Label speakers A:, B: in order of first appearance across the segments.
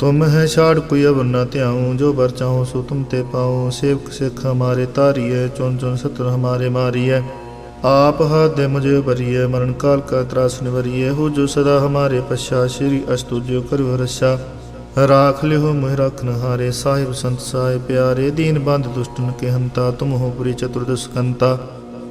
A: ਤੁਮ ਹੈ ਛਾੜ ਕੋਈ ਅਵਰ ਨਾ ਧਿਆਉ ਜੋ ਬਰ ਚਾਹੋ ਸੋ ਤੁਮ ਤੇ ਪਾਉ ਸੇਵਕ ਸਿੱਖ ਹਮਾਰੇ ਤਾਰੀਏ ਚੁਨ ਚੁਨ ਸਤਰ ਹਮਾਰੇ ਮਾਰੀਏ ਆਪ ਹੱਥ ਦੇ ਮੁਝੇ ਭਰੀਏ ਮਰਨ ਕਾਲ ਕਾ ਤਰਾਸ ਨਿਵਰੀਏ ਹੋ ਜੋ ਸਦਾ ਹਮਾਰੇ ਪਛਾ ਸ਼੍ਰੀ ਅਸਤੁਜਿਓ ਕਰਿਓ ਰਛਾ ਰਾਖ ਲਿਓ ਮੋਹਿ ਰਖਨ ਹਾਰੇ ਸਾਹਿਬ ਸੰਤ ਸਾਹਿਬ ਪਿਆਰੇ ਦੀਨ ਬੰਦ ਦੁਸ਼ਟਨ ਕੇ ਹੰਤਾ ਤੁਮ ਹੋ ਪੁਰੀ ਚਤੁਰਦਸ਼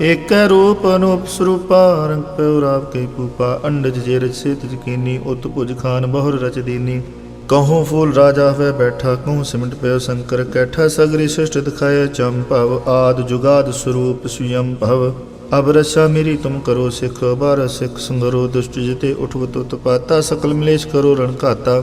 A: ਏਕੈ ਰੂਪ ਅਨੂਪ ਸਰੂਪਾ, ਰੰਗ ਪਿਉ ਰਾਵ ਕੇ ਪੂਪਾ ਅੰਡਜ ਜੇ ਰਚ ਸੇਤ ਜਕੀਨੀ ਉਤ ਭੁਜ ਖਾਨ ਬਹੁਰ ਰਚ ਦੀਨੀ। ਕਹੂੰ ਫੂਲ ਰਾਜਾ ਹੋਏ ਬੈਠਾ, ਕਹੂੰ ਸਿਮਟ ਪਿਓ ਸ਼ੰਕਰ ਕੈਠਾ, ਸਗਰੀ ਸਿਸ਼ਟ ਸ੍ਰਿਸ਼ਟ ਦਿਖਾਏ ਭਵ, ਆਦ ਜੁਗਾਦ ਸਰੂਪ ਸੁਯੰ ਭਵ। ਅਬ ਰਸਾ ਮੇਰੀ ਤੁਮ ਕਰੋ ਸਿਖ, ਬਾਰ ਸਿਖ ਸੰਗਰੋ, ਦੁਸ਼ਟ ਜਿਤੇ ਉਠਵਤ ਉਤਪਾਤਾ, ਸਕਲ ਮਲੇਸ਼ ਕਰੋ ਰਣ ਘਾਤਾ।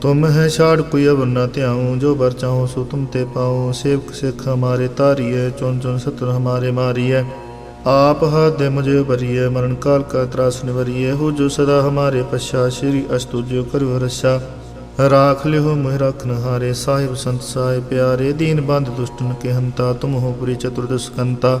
A: ਤੁਮ ਹੈ ਛਾੜ ਕੋਈ ਅਵਰ ਨਾ ਧਿਆਉ, ਜੋ ਬਰ ਚਾਹੋ ਸੋ ਤੁਮ ਤੇ ਪਾਉ। ਸੇਵਕ ਸਿੱਖ ਹਮਾਰੇ ਤਾਰੀਏ ਚੁਨ ਚੁਨ ਸਤਰ ਹਮਾਰੇ ਮਾਰੀਏ ਆਪ ਹੱਥ ਦੇ ਮੁਝੇ ਭਰੀਏ ਮਰਨ ਕਾਲ ਕਾ ਤਰਾਸ ਨਿਵਰੀਏ ਹੋ ਜੋ ਸਦਾ ਹਮਾਰੇ ਪਛਾ, ਸ਼੍ਰੀ ਅਸਤੁਜਿਓ ਕਰਿਓ ਰਛਾ। ਰਾਖ ਲਿਓ ਮੋਹਿ ਰਖਨ ਹਾਰੇ ਸਾਹਿਬ ਸੰਤ ਸਾਹਿਬ ਪਿਆਰੇ। ਦੀਨ ਬੰਦ ਦੁਸ਼ਟਨ ਕੇ ਹੰਤਾ, ਤੁਮ ਹੋ ਪੁਰੀ ਚਤੁਰਦਸ਼ ਕੰਤਾ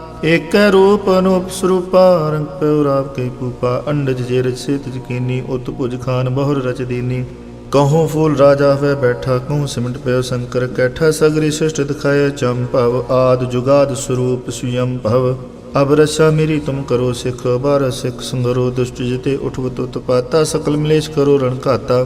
A: ਏਕੈ ਰੂਪ ਅਨੂਪ ਸਰੂਪਾ, ਰੰਗ ਪਿਉ ਰਾਵ ਕੇ ਪੂਪਾ ਅੰਡਜ ਜੇ ਰਚ ਸੇਤ ਜਕੀਨੀ ਉਤ ਭੁਜ ਖਾਨ ਬਹੁਰ ਰਚ ਦੀਨੀ। ਕਹੂੰ ਫੂਲ ਰਾਜਾ ਹੋਇ ਬੈਠਾ, ਕਹੂੰ ਸਿਮਟ ਪਿਓ ਸ਼ੰਕਰ ਕੈਠਾ, ਸਗਰੀ ਸਿਸ਼ਟ ਸ੍ਰਿਸ਼ਟ ਦਿਖਾਏ ਭਵ, ਆਦ ਜੁਗਾਦ ਸਰੂਪ ਸੁਯੰ ਭਵ। ਅਬ ਰਸਾ ਮੇਰੀ ਤੁਮ ਕਰੋ ਸਿਖ ਬਾਰ ਸਿਖ ਸੰਗਰੋ, ਦੁਸ਼ਟ ਜਿਤੇ ਉਠਵਤ ਉਤਪਾਤਾ, ਸਕਲ ਮਲੇਸ਼ ਕਰੋ ਰਣ ਘਾਤਾ।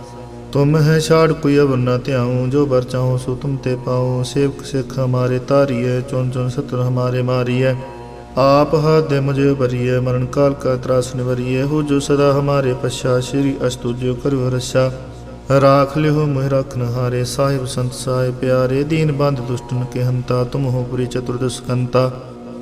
A: ਤੁਮ ਹੈ ਛਾੜ ਕੋਈ ਅਵਰ ਨਾ ਧਿਆਉ ਜੋ ਬਰ ਚਾਹੋ ਸੋ ਤੁਮ ਤੇ ਪਾਉ ਸੇਵਕ ਸਿੱਖ ਹਮਾਰੇ ਤਾਰੀਏ ਚੁਨ ਚੁਨ ਸਤਰ ਹਮਾਰੇ ਮਾਰੀਏ ਆਪ ਹੱਥ ਦੇ ਮੁਝੇ ਬਰੀਏ ਮਰਨ ਕਾਲ ਕਾ ਤਰਾਸ ਨਿਵਰੀਏ ਹੋ ਜੋ ਸਦਾ ਹਮਾਰੇ ਪਛਾ ਸ਼੍ਰੀ ਅਸਤੁਜਿਓ ਕਰੋ ਰਸ਼ਾ ਰਾਖ ਲਿਓ ਮੋਹਿ ਰਖਨ ਹਾਰੇ ਸਾਹਿਬ ਸੰਤ ਸਾਹਿਬ ਪਿਆਰੇ ਦੀਨ ਬੰਦ ਦੁਸ਼ਟਨ ਕੇ ਹੰਤਾ ਤੁਮ ਹੋ ਪੁਰੀ ਚਤੁਰਦਸ਼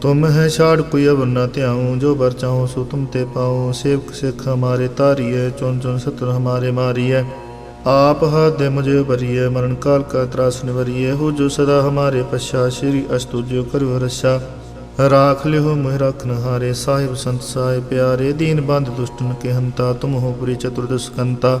A: ਤੁਮ ਹੈ ਛਾੜ ਕੋਈ ਅਵਰ ਨਾ ਧਿਆਉ, ਜੋ ਬਰ ਚਾਹੋ ਸੋ ਤੁਮ ਤੇ ਪਾਉ। ਸੇਵਕ ਸਿੱਖ ਹਮਾਰੇ ਤਾਰੀਏ ਚੁਨ ਚੁਨ ਸਤਰ ਹਮਾਰੇ ਮਾਰੀਏ ਆਪ ਹੱਥ ਦੇ ਮੁਝੇ ਬਰੀਏ ਮਰਨ ਕਾਲ ਕਾ ਤਰਾਸ ਨਿਵਰੀਏ ਹੋ ਜੋ ਸਦਾ ਹਮਾਰੇ ਪਛਾ, ਸ਼੍ਰੀ ਅਸਤੁਜਿਓ ਕਰੋ ਰਛਾ। ਰਾਖ ਲਿਓ ਮੋਹ ਰਖਨ ਹਾਰੇ ਸਾਹਿਬ ਸੰਤ ਸਾਹਿਬ ਪਿਆਰੇ। ਦੀਨ ਬੰਦ ਦੁਸ਼ਟਨ ਕੇ ਹੰਤਾ, ਤੁਮ ਹੋ ਪੁਰੀ ਚਤੁਰਦਸ਼ ਕੰਤਾ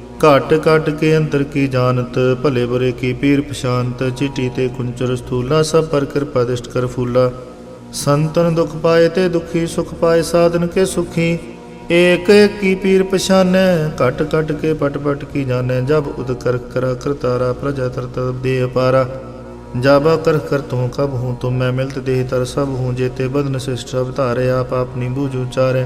A: ਘਟ ਘਟ ਕੇ ਅੰਦਰ ਕੀ ਜਾਣਤ, ਭਲੇ ਬੁਰੇ ਕੀ ਪੀਰ ਪਛਾਨਤ ਚਿੱਟੀ ਤੇ ਕੁੰਚਰ ਸਥੂਲਾ, ਸਭ ਪਰ ਕਿਰਪਾ ਦਿਸ਼ਟ ਕਰ ਫੂਲਾ। ਸੰਤਨ ਦੁਖ ਪਾਏ ਤੇ ਦੁਖੀ, ਸੁਖ ਪਾਏ ਸਾਧਨ ਕੇ ਸੁਖੀ। ਏਕ ਏਕ ਕੀ ਪੀਰ ਪਛਾਨੈ, ਘਟ ਘਟ ਕੇ ਪਟ ਪਟ ਕੀ ਜਾਣੈ। ਜਬ ਉਦ ਕਰ ਕਰਾ ਕਰਤਾਰਾ ਪ੍ਰਜਾ ਤਰਤ ਦੇ ਅਪਾਰਾ। ਜਾਬਾ ਕਰ ਕਰ ਤੂੰ ਕਬ ਹੂੰ, ਤੁਮ ਮੈਂ ਮਿਲਤ ਦੇਹ ਤਰ ਸਭ ਹੂੰ, ਜੇਤੇ ਬਦਨ ਸਿਸ਼ਟ ਅਵਤਾਰੇ ਆਪ ਆਪਣੀ ਬੂਝ ਉਚਾਰੇ।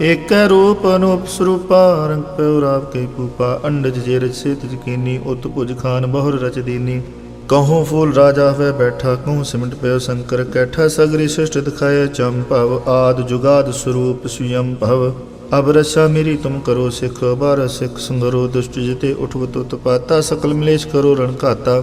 A: ਏਕੈ ਰੂਪ ਅਨੂਪ ਸਰੂਪਾ, ਰੰਗ ਪਿਉ ਰਾਵ ਕੇ ਪੂਪਾ ਅੰਡਜ ਜੇ ਰਚ ਸੇਤ ਜਕੀਨੀ ਉਤ ਭੁਜ ਖਾਨ ਬਹੁਰ ਰਚ ਦੀਨੀ। ਕਹੂੰ ਫੂਲ ਰਾਜਾ ਹੋਏ ਬੈਠਾ, ਕਹੂੰ ਸਿਮਟ ਪਿਓ ਸ਼ੰਕਰ ਕੈਠਾ, ਸਗਰੀ ਸ੍ਰਿਸ਼ਟ ਦਿਖਾਏ ਚੰਪਵ ਆਦ ਜੁਗਾਦ ਸਰੂਪ ਸੁਯੰ ਭਵ। ਅਬ ਰਸਾ ਮੇਰੀ ਤੁਮ ਕਰੋ ਸਿਖ, ਬਾਰ ਸਿਖ ਸੰਗਰੋ, ਦੁਸ਼ਟ ਜਿਤੇ ਊਠਵ ਤੁਤ ਪਾਤਾ, ਸਕਲ ਮਲੇਸ਼ ਕਰੋ ਰਣ ਘਾਤਾ।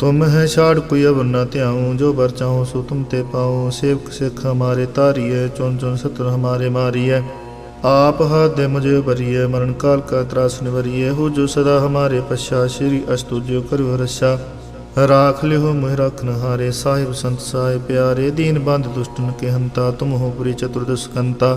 A: ਤੁਮ ਹੈ ਛਾੜ ਕੋਈ ਅਵਰ ਨਾ ਧਿਆਉ ਜੋ ਬਰ ਚਾਹੋ ਸੋ ਤੁਮ ਤੇ ਪਾਉ ਸੇਵਕ ਸਿਖ ਹਮਾਰੇ ਤਾਰੀਏ ਚੁਨ ਚੁਨ ਸਤਰ ਹਮਾਰੇ ਮਾਰੀਏ ਆਪ ਹੱਥ ਦੇ ਮੁਝੇ ਬਰੀਏ ਮਰਨ ਕਾਲ ਕਾ ਤਰਾਸ ਨਿਵਰੀਏ ਹੋ ਜੋ ਸਦਾ ਹਮਾਰੇ ਪਛਾ ਸ਼੍ਰੀ ਅਸਤੁਜਿਓ ਕਰੋ ਰਛਾ ਰਾਖ ਲਿਓ ਮੋਹ ਰਖਨ ਹਾਰੇ ਸਾਹਿਬ ਸੰਤ ਸਾਹਿਬ ਪਿਆਰੇ ਦੀਨ ਬੰਦ ਦੁਸ਼ਟਨ ਕੇ ਹੰਤਾ ਤੁਮ ਹੋ ਪੁਰੀ ਚਤੁਰਦਸ਼ ਕੰਤਾ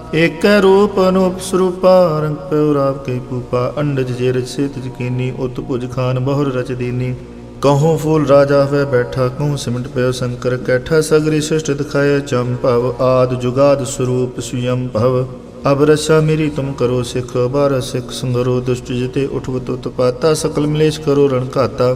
A: ਏਕੈ ਰੂਪ ਅਨੂਪ ਸਰੂਪਾ, ਰੰਗ ਪਿਉ ਰਾਵ ਕੇ ਪੂਪਾ ਅੰਡਜ ਜੇ ਰਚ ਸੇਤ ਜਕੀਨੀ ਉਤ ਭੁਜ ਖਾਨ ਬਹੁਰ ਰਚ ਦੀਨੀ। ਕਹੂੰ ਫੂਲ ਰਾਜਾ ਹੋਇ ਬੈਠਾ, ਕਹੂੰ ਸਿਮਟ ਪਿਓ ਸ਼ੰਕਰ ਕੈਠਾ, ਸਗਰੀ ਸਿਸ਼ਟ ਦਿਖਾਇਆ ਦਿਖਾਏ ਭਵ, ਆਦ ਜੁਗਾਦ ਸਰੂਪ ਸੁਯੰ ਭਵ। ਅਬ ਰਸਾ ਮੇਰੀ ਤੁਮ ਕਰੋ ਸਿਖ, ਬਾਰ ਸਿਖ ਸੰਗਰੋ, ਦੁਸ਼ਟ ਜਿਤੇ ਉਠਵਤ ਉਤਪਾਤਾ ਸਕਲ ਮਲੇਸ਼ ਕਰੋ ਰਣ ਘਾਤਾ।